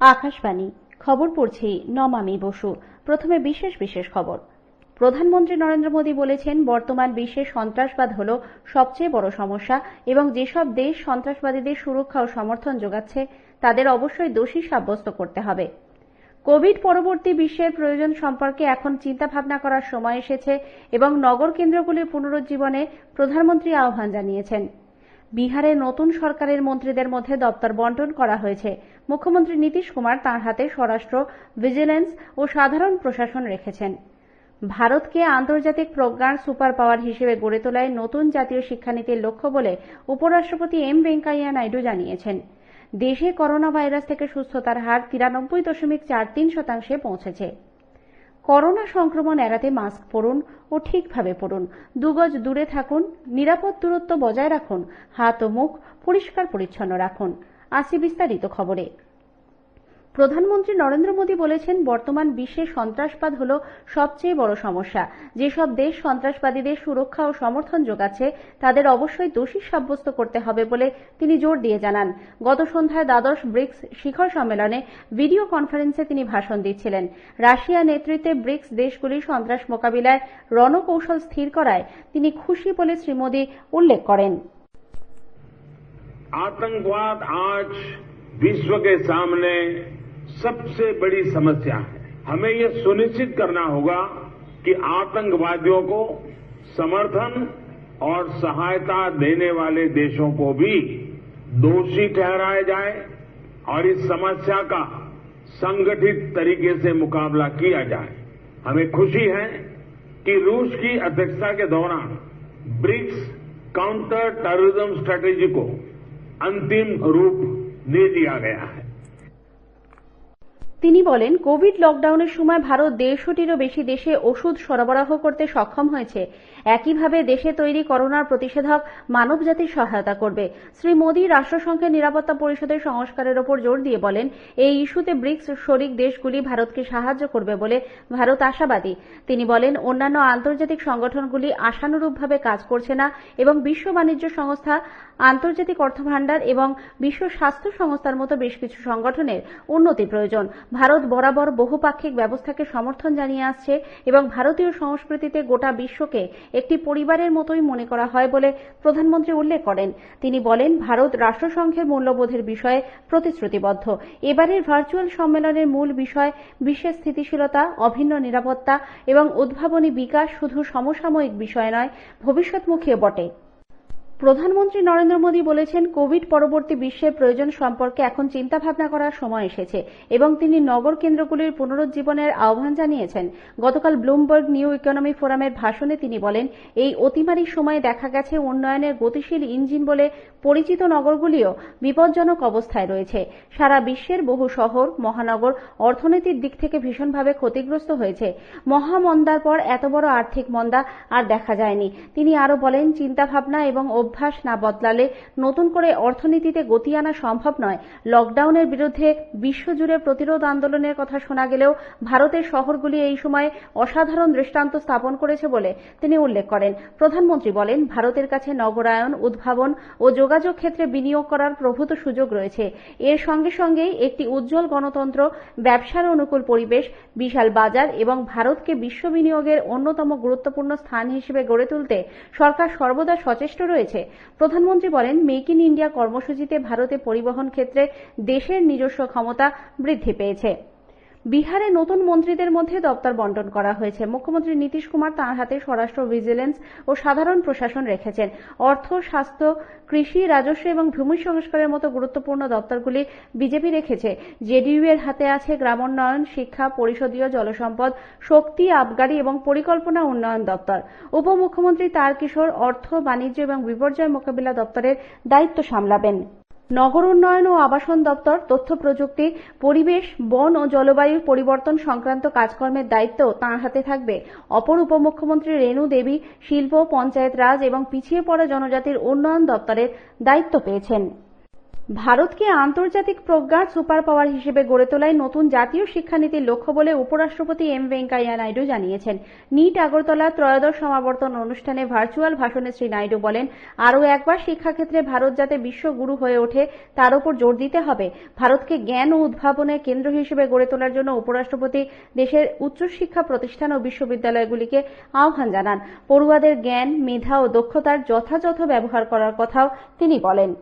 আকাশবাণী। খবর পড়ছি নমামি বসু। প্রথমে বিশেষ বিশেষ খবর। প্রধানমন্ত্রী নরেন্দ্র মোদী বলেছেন, বর্তমান বিশ্বে সন্ত্রাসবাদ হল সবচেয়ে বড় সমস্যা এবং যেসব দেশ সন্ত্রাসবাদীদের সুরক্ষা ও সমর্থন যোগাচ্ছে, তাদের অবশ্যই দোষী সাব্যস্ত করতে হবে। কোভিড পরবর্তী বিশ্বের প্রয়োজন সম্পর্কে এখন চিন্তাভাবনা করার সময় এসেছে এবং নগর কেন্দ্রগুলির পুনরুজ্জীবনে প্রধানমন্ত্রী আহ্বান জানিয়েছেন। বিহারে নতুন সরকারের মন্ত্রীদের মধ্যে দপ্তর বন্টন করা হয়েছে। মুখ্যমন্ত্রী নীতিশ কুমার তাঁর হাতে স্বরাষ্ট্র, ভিজিলেন্স ও সাধারণ প্রশাসন রেখেছেন। ভারতকে আন্তর্জাতিক প্রজ্ঞার সুপার পাওয়ার হিসেবে গড়ে তোলায় নতুন জাতীয় শিক্ষানীতির লক্ষ্য বলে উপরাষ্ট্রপতি এম ভেঙ্কাইয়া নাইডু জানিয়েছেন। দেশে করোনা ভাইরাস থেকে সুস্থতার হার তিরানব্বই দশমিক চার তিন শতাংশে পৌঁছেছে। করোনা সংক্রমণ এড়াতে মাস্ক পরুন ও ঠিকভাবে পরুন। দুগজ দূরে থাকুন, নিরাপদ দূরত্ব বজায় রাখুন, হাত ও মুখ পরিষ্কার পরিচ্ছন্ন রাখুন। আসি বিস্তারিত খবরে। প্রধানমন্ত্রী নরেন্দ্র মোদী বলেছেন বর্তমান বিশ্বে সন্ত্রাসবাদ হল সবচেয়ে বড় সমস্যা যেসব দেশ সন্ত্রাসবাদীদের সুরক্ষা ও সমর্থন যোগাচ্ছে তাদের অবশ্যই দোষী সাব্যস্ত করতে হবে বলে তিনি জোর দিয়ে জানান গত সন্ধ্যায় দ্বাদশ ব্রিক্স শিখর সম্মেলনে ভিডিও কনফারেন্সে তিনি ভাষণ দিচ্ছিলেন রাশিয়া নেতৃত্বে ব্রিক্স দেশগুলি সন্ত্রাস মোকাবিলায় রণকৌশল স্থির করায় তিনি খুশি বলে শ্রী মোদী উল্লেখ করেন आतंकवाद आज विश्व के सामने सबसे बड़ी समस्या है। हमें ये सुनिश्चित करना होगा कि आतंकवादियों को समर्थन और सहायता देने वाले देशों को भी दोषी ठहराया जाए और इस समस्या का संगठित तरीके से मुकाबला किया जाए। हमें खुशी है कि रूस की अध्यक्षता के दौरान ब्रिक्स काउंटर टेररिज्म स्ट्रेटेजी को अंतिम रूप दे दिया गया है। তিনি বলেন, কোভিড লকডাউনের সময় ভারত দেড়শোটিরও বেশি দেশে ওষুধ সরবরাহ করতে সক্ষম হয়েছে। একইভাবে দেশে তৈরি করোনার প্রতিষেধক মানবজাতির সহায়তা করবে। শ্রী মোদী রাষ্ট্রসংঘের নিরাপত্তা পরিষদের সংস্কারের ওপর জোর দিয়ে বলেন, এই ইস্যুতে ব্রিক্স শরিক দেশগুলি ভারতকে সাহায্য করবে বলে ভারত আশাবাদী। তিনি বলেন, অন্যান্য আন্তর্জাতিক সংগঠনগুলি আশানুরূপভাবে কাজ করছে না এবং বিশ্ব বাণিজ্য সংস্থা আন্তর্জাতিক অর্থভাণ্ডার এবং বিশ্ব স্বাস্থ্য সংস্থার মতো বেশ কিছু সংগঠনের উন্নতি প্রয়োজন। ভারত বরাবর বহুপাক্ষিক ব্যবস্থাকে সমর্থন জানিয়ে আসছে এবং ভারতীয় সংস্কৃতিতে গোটা বিশ্বকে একটি পরিবারের মতোই মনে করা হয় বলে প্রধানমন্ত্রী উল্লেখ করেন। তিনি বলেন, ভারত রাষ্ট্রসংঘের মূল্যবোধের বিষয়ে প্রতিশ্রুতিবদ্ধ। এবারের ভার্চুয়াল সম্মেলনের মূল বিষয় বিশ্বের স্থিতিশীলতা, অভিন্ন নিরাপত্তা এবং উদ্ভাবনী বিকাশ শুধু সমসাময়িক বিষয় নয়, ভবিষ্যৎমুখীও বটে। প্রধানমন্ত্রী নরেন্দ্র মোদী বলেছেন, কোভিড পরবর্তী বিশ্বের প্রয়োজন সম্পর্কে এখন চিন্তাভাবনা করার সময় এসেছে এবং তিনি নগর কেন্দ্রগুলির পুনরুজ্জীবনের আহ্বান জানিয়েছেন। গতকাল ব্লুমবার্গ নিউ ইকোনমি ফোরামের ভাষণে তিনি বলেন, এই অতিমারির সময়ে দেখা গেছে উন্নয়নের গতিশীল ইঞ্জিন বলে পরিচিত নগরগুলিও বিপজ্জনক অবস্থায় রয়েছে। সারা বিশ্বের বহু শহর, মহানগর অর্থনীতির দিক থেকে ভীষণভাবে ক্ষতিগ্রস্ত হয়েছে। মহামন্দার পর এত বড় আর্থিক মন্দা আর দেখা যায়নি। তিনি আরও বলেন, চিন্তাভাবনা এবং অভ্যাস না বদলালে নতুন করে অর্থনীতিতে গতি আনা সম্ভব নয়। লকডাউনের বিরুদ্ধে বিশ্বজুড়ে প্রতিরোধ আন্দোলনের কথা শোনা গেলেও ভারতের শহরগুলি এই সময় অসাধারণ দৃষ্টান্ত স্থাপন করেছে বলে তিনি উল্লেখ করেন। প্রধানমন্ত্রী বলেন, ভারতের কাছে নগরায়ন, উদ্ভাবন ও যোগাযোগ ক্ষেত্রে বিনিয়োগ করার প্রভূত সুযোগ রয়েছে। এর সঙ্গে সঙ্গেই একটি উজ্জ্বল গণতন্ত্র, ব্যবসার অনুকূল পরিবেশ, বিশাল বাজার এবং ভারতকে বিশ্ব বিনিয়োগের অন্যতম গুরুত্বপূর্ণ স্থান হিসেবে গড়ে তুলতে সরকার সর্বদা সচেষ্ট রয়েছে। প্রধানমন্ত্রী বলেন মেক ইন ইন্ডিয়া কর্মসূচিতে ভারতে পরিবহন ক্ষেত্রে দেশের নিজস্ব ক্ষমতা বৃদ্ধি পেয়েছে। বিহারে নতুন মন্ত্রীদের মধ্যে দপ্তর বন্টন করা হয়েছে। মুখ্যমন্ত্রী নীতিশ কুমার তাঁর হাতে স্বরাষ্ট্র ভিজিলেন্স ও সাধারণ প্রশাসন রেখেছেন। অর্থ, স্বাস্থ্য, কৃষি, রাজস্ব এবং ভূমি সংস্কারের মতো গুরুত্বপূর্ণ দপ্তরগুলি বিজেপি রেখেছে। জেডিইউ এর হাতে আছে গ্রামোন্নয়ন, শিক্ষা, পরিষদীয় জলসম্পদ, শক্তি, আবগারি এবং পরিকল্পনা উন্নয়ন দপ্তর। উপমুখ্যমন্ত্রী তারকিশোর অর্থ, বাণিজ্য এবং বিপর্যয় মোকাবিলা দপ্তরের দায়িত্ব সামলাবেন। নগর উন্নয়ন ও আবাসন দপ্তর, তথ্য প্রযুক্তি, পরিবেশ, বন ও জলবায়ু পরিবর্তন সংক্রান্ত কাজকর্মের দায়িত্ব তাঁর হাতে থাকবে। অপর উপমুখ্যমন্ত্রী রেণু দেবী, শিল্প, পঞ্চায়েত রাজ এবং পিছিয়ে পড়া জনজাতির উন্নয়ন দপ্তরের দায়িত্ব পেয়েছেন। ভারতকে আন্তর্জাতিক প্রজ্ঞার সুপার পাওয়ার হিসেবে গড়ে তোলায় নতুন জাতীয় শিক্ষানীতির লক্ষ্য বলে উপরাষ্ট্রপতি এম ভেঙ্কাইয়া নাইডু জানিয়েছেন। নিট আগরতলা ত্রয়োদশ সমাবর্তন অনুষ্ঠানে ভার্চুয়াল ভাষণে শ্রী নাইডু বলেন, আরও একবার শিক্ষাক্ষেত্রে ভারত যাতে বিশ্বগুরু হয়ে ওঠে, তার উপর জোর দিতে হবে। ভারতকে জ্ঞান ও উদ্ভাবনের কেন্দ্র হিসেবে গড়ে তোলার জন্য উপরাষ্ট্রপতি দেশের উচ্চশিক্ষা প্রতিষ্ঠান ও বিশ্ববিদ্যালয়গুলিকে আহ্বান জানান। পড়ুয়াদের জ্ঞান, মেধা ও দক্ষতার যথাযথ ব্যবহার করার কথাও তিনি বলেন।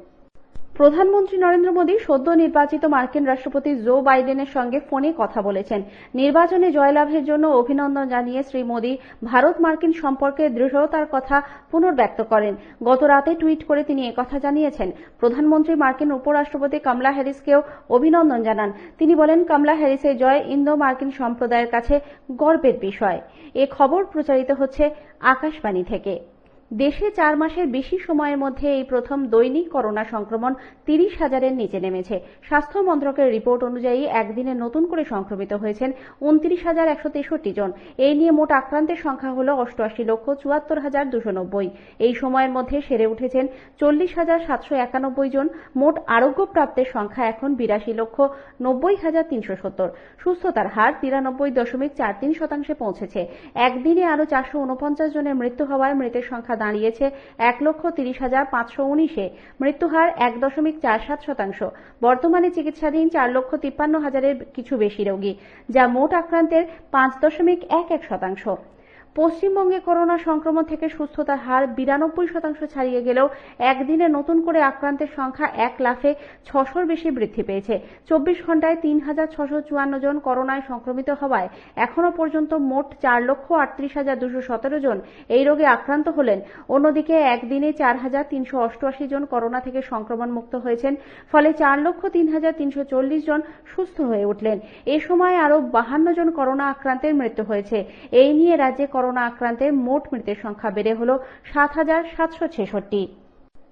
প্রধানমন্ত্রী নরেন্দ্র মোদী সদ্য নির্বাচিত মার্কিন রাষ্ট্রপতি জো বাইডেনের সঙ্গে ফোনে কথা বলেছেন। নির্বাচনে জয়লাভের জন্য অভিনন্দন জানিয়ে শ্রী মোদী ভারত মার্কিন সম্পর্কে দৃঢ়তার কথা পুনর্ব্যক্ত করেন। গত রাতে টুইট করে তিনি একথা জানিয়েছেন। প্রধানমন্ত্রী মার্কিন উপরাষ্ট্রপতি কমলা হ্যারিসকেও অভিনন্দন জানান। তিনি বলেন, কমলা হ্যারিসের জয় ইন্দো মার্কিন সম্প্রদায়ের কাছে গর্বের বিষয়। এ খবর প্রচারিত হচ্ছে আকাশবাণী থেকে। দেশে চার মাসের বেশি সময়ের মধ্যে এই প্রথম দৈনিক করোনা সংক্রমণ তিরিশ হাজারের নিচে নেমেছে। স্বাস্থ্য মন্ত্রকের রিপোর্ট অনুযায়ী একদিনে নতুন করে সংক্রমিত হয়েছেন উনত্রিশ হাজার একশো তেষট্টি জন। এই নিয়ে মোট আক্রান্তের সংখ্যা হল অষ্টআশি লক্ষ চুয়াত্তর হাজার দুশো নব্বই। এই সময়ের মধ্যে সেরে উঠেছেন চল্লিশ হাজার সাতশো একানব্বই জন। মোট আরোগ্যপ্রাপ্তের সংখ্যা এখন বিরাশি লক্ষ নব্বই হাজার তিনশো সত্তর। সুস্থতার হার তিরানব্বই দশমিক চার তিন শতাংশে পৌঁছেছে। একদিনে আরও চারশো উনপঞ্চাশ জনের মৃত্যু হওয়ায় মৃতের সংখ্যা দাঁড়িয়েছে এক লক্ষ তিরিশ হাজার পাঁচশো উনিশে। মৃত্যুহার এক দশমিক চার সাত শতাংশ। বর্তমানে চিকিৎসাধীন চার লক্ষ তিপ্পান্ন হাজারের কিছু বেশি রোগী, যা মোট আক্রান্তের পাঁচ দশমিক এক এক শতাংশ। পশ্চিমবঙ্গে করোনা সংক্রমণ থেকে সুস্থতার হার বিরানব্বই শতাংশ ছাড়িয়ে গেলেও একদিনে নতুন করে আক্রান্তের সংখ্যা এক লাফে ছশোর বেশি বৃদ্ধি পেয়েছে। চব্বিশ ঘন্টায় তিন হাজার ছশো চুয়ান্ন জন করোনায় সংক্রমিত হওয়ায় এখনও পর্যন্ত মোট চার লক্ষ আটত্রিশ হাজার দুশো সতেরো জন এই রোগে আক্রান্ত হলেন। অন্যদিকে একদিনে চার হাজার তিনশো অষ্টআশি জন করোনা থেকে সংক্রমণ মুক্ত হয়েছেন, ফলে চার লক্ষ তিন হাজার তিনশো চল্লিশ জন সুস্থ হয়ে উঠলেন। এ সময় আরও বাহান্ন জন করোনা আক্রান্তের মৃত্যু হয়েছে। এই নিয়ে রাজ্যে করোনা আক্রান্তের মোট মৃতের সংখ্যা বেড়ে হল সাত হাজার সাতশো ছেষট্টি।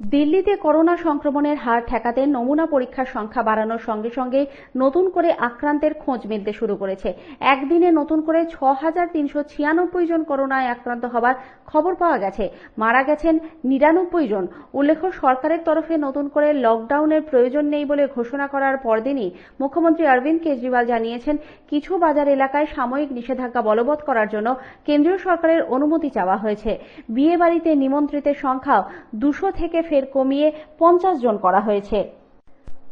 দিল্লিতে করোনা সংক্রমণের হার ঠেকাতে নমুনা পরীক্ষার সংখ্যা বাড়ানোর সঙ্গে সঙ্গে নতুন করে আক্রান্তের খোঁজ মিলতে শুরু করেছে। একদিনে নতুন করে ছ হাজার তিনশো ছিয়ানব্বই জন করোনায় আক্রান্ত হবার খবর পাওয়া গেছে। মারা গেছেন নিরানব্বই জন। উল্লেখ্য, সরকারের তরফে নতুন করে লকডাউনের প্রয়োজন নেই বলে ঘোষণা করার পরদিনই মুখ্যমন্ত্রী অরবিন্দ কেজরিওয়াল জানিয়েছেন, কিছু বাজার এলাকায় সাময়িক নিষেধাজ্ঞা বলবৎ করার জন্য কেন্দ্রীয় সরকারের অনুমতি চাওয়া হয়েছে। বিয়ে বাড়িতে নিমন্ত্রিতের সংখ্যাও দুশো থেকে ফের কমিয়ে পঞ্চাশ জন করা হয়েছে।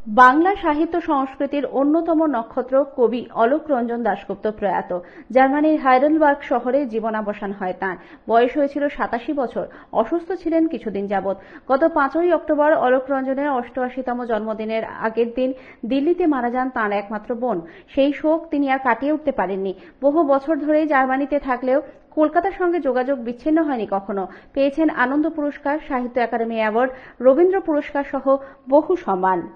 বাংলা সাহিত্য সংস্কৃতির অন্যতম নক্ষত্র কবি অলোক রঞ্জন দাশগুপ্ত প্রয়াত। জার্মানির হাইডেলবার্গ শহরে জীবনাবসান হয় তাঁর। বয়স হয়েছিল সাতাশি বছর। অসুস্থ ছিলেন কিছুদিন যাবৎ। গত পাঁচই অক্টোবর অলোক রঞ্জনের অষ্টআশিতম জন্মদিনের আগের দিন দিল্লিতে মারা যান তাঁর একমাত্র বোন। সেই শোক তিনি আর কাটিয়ে উঠতে পারেননি। বহু বছর ধরে জার্মানিতে থাকলেও কলকাতার সঙ্গে যোগাযোগ বিচ্ছিন্ন হয়নি কখনো। পেয়েছেন আনন্দ পুরস্কার, সাহিত্য একাডেমি অ্যাওয়ার্ড, রবীন্দ্র পুরস্কার সহ বহু সম্মান।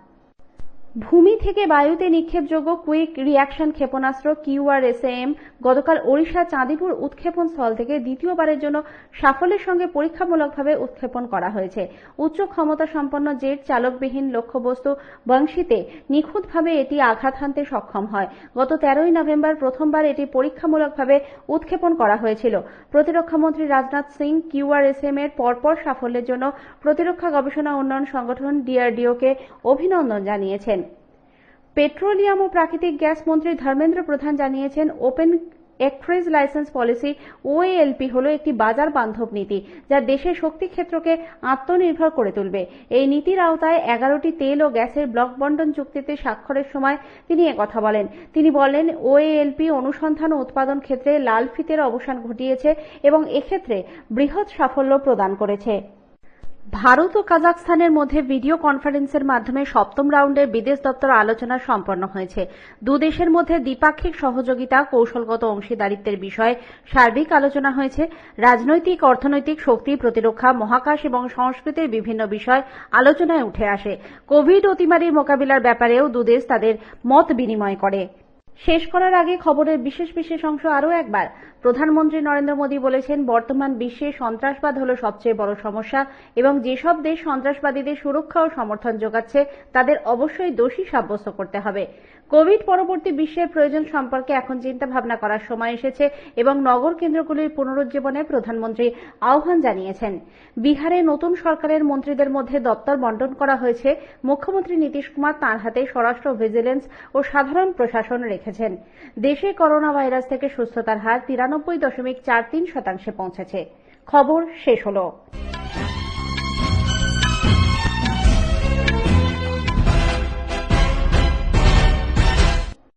ভূমি থেকে বায়ুতে নিক্ষেপযোগ্য কুইক রিয়াকশন ক্ষেপণাস্ত্র কিউআরএসএম গতকাল ওড়িশা চাঁদিপুর উৎক্ষেপণ স্থল থেকে দ্বিতীয়বারের জন্য সাফল্যের সঙ্গে পরীক্ষামূলকভাবে উৎক্ষেপণ করা হয়েছে। উচ্চ ক্ষমতা সম্পন্ন জেট চালকবিহীন লক্ষ্যবস্তু বংশীতে নিখুঁতভাবে এটি আঘাত হানতে সক্ষম হয়। গত তেরোই নভেম্বর প্রথমবার এটি পরীক্ষামূলকভাবে উৎক্ষেপণ করা হয়েছিল। প্রতিরক্ষামন্ত্রী রাজনাথ সিং কিউআর কিউআরএসএম এর পরপর সাফল্যের জন্য প্রতিরক্ষা গবেষণা উন্নয়ন সংগঠন ডিআরডিওকে অভিনন্দন জানিয়েছেন। পেট্রোলিয়াম ও প্রাকৃতিক গ্যাস মন্ত্রী ধর্মেন্দ্র প্রধান জানিয়েছেন, open express license policy OALP হল একটি বাজার বান্ধব নীতি যা দেশের শক্তি ক্ষেত্রকে আত্মনির্ভর করে তুলবে। এই নীতির আওতায় এগারোটি তেল ও গ্যাসের ব্লক বন্টন চুক্তিতে স্বাক্ষরের সময় তিনি একথা বলেন। তিনি বলেন ওএএলপি অনুসন্ধান ও উৎপাদন ক্ষেত্রে লাল ফিতের অবসান ঘটিয়েছে এবং এক্ষেত্রে বৃহৎ সাফল্য প্রদান করেছে। ভারত ও কাজাকস্তানের মধ্যে ভিডিও কনফারেন্সের মাধ্যমে সপ্তম রাউন্ডের বিদেশ দপ্তর আলোচনা সম্পন্ন হয়েছে। দেশের মধ্যে দ্বিপাক্ষিক সহযোগিতা, কৌশলগত অংশীদারিত্বের বিষয়ে সার্বিক আলোচনা হয়েছে। রাজনৈতিক, অর্থনৈতিক শক্তি প্রতিরক্ষা, মহাকাশ এবং সংস্কৃতির বিভিন্ন বিষয় আলোচনায় উঠে আসে। কোভিড অতিমারির মোকাবিলার ব্যাপারেও দুদেশ তাদের মত বিনিময় করে। শেষ করার আগে খবরের বিশেষ বিশেষ অংশ আরও একবার। প্রধানমন্ত্রী নরেন্দ্র মোদী বলেছেন, বর্তমান বিশ্বে সন্ত্রাসবাদ হল সবচেয়ে বড় সমস্যা এবং যেসব দেশ সন্ত্রাসবাদীদের সুরক্ষা ও সমর্থন যোগাচ্ছে, তাদের অবশ্যই দোষী সাব্যস্ত করতে হবে। কোভিড পরবর্তী বিশ্বের প্রয়োজন সম্পর্কে এখন চিন্তা ভাবনা করার সময় এসেছে এবং নগর কেন্দ্রগুলির পুনরুজ্জীবনে প্রধানমন্ত্রী আহ্বান জানিয়েছেন। বিহারে নতুন সরকারের মন্ত্রীদের মধ্যে দপ্তর বন্টন করা হয়েছে। মুখ্যমন্ত্রী নীতিশ কুমার তাঁর হাতে স্বরাষ্ট্র ভিজিলেন্স ও সাধারণ প্রশাসন রেখেছেন। দেশে করোনা ভাইরাস থেকে সুস্থতার হার তিরানব্বই দশমিক চার তিন শতাংশে পৌঁছেছে। খবর শেষ হলো।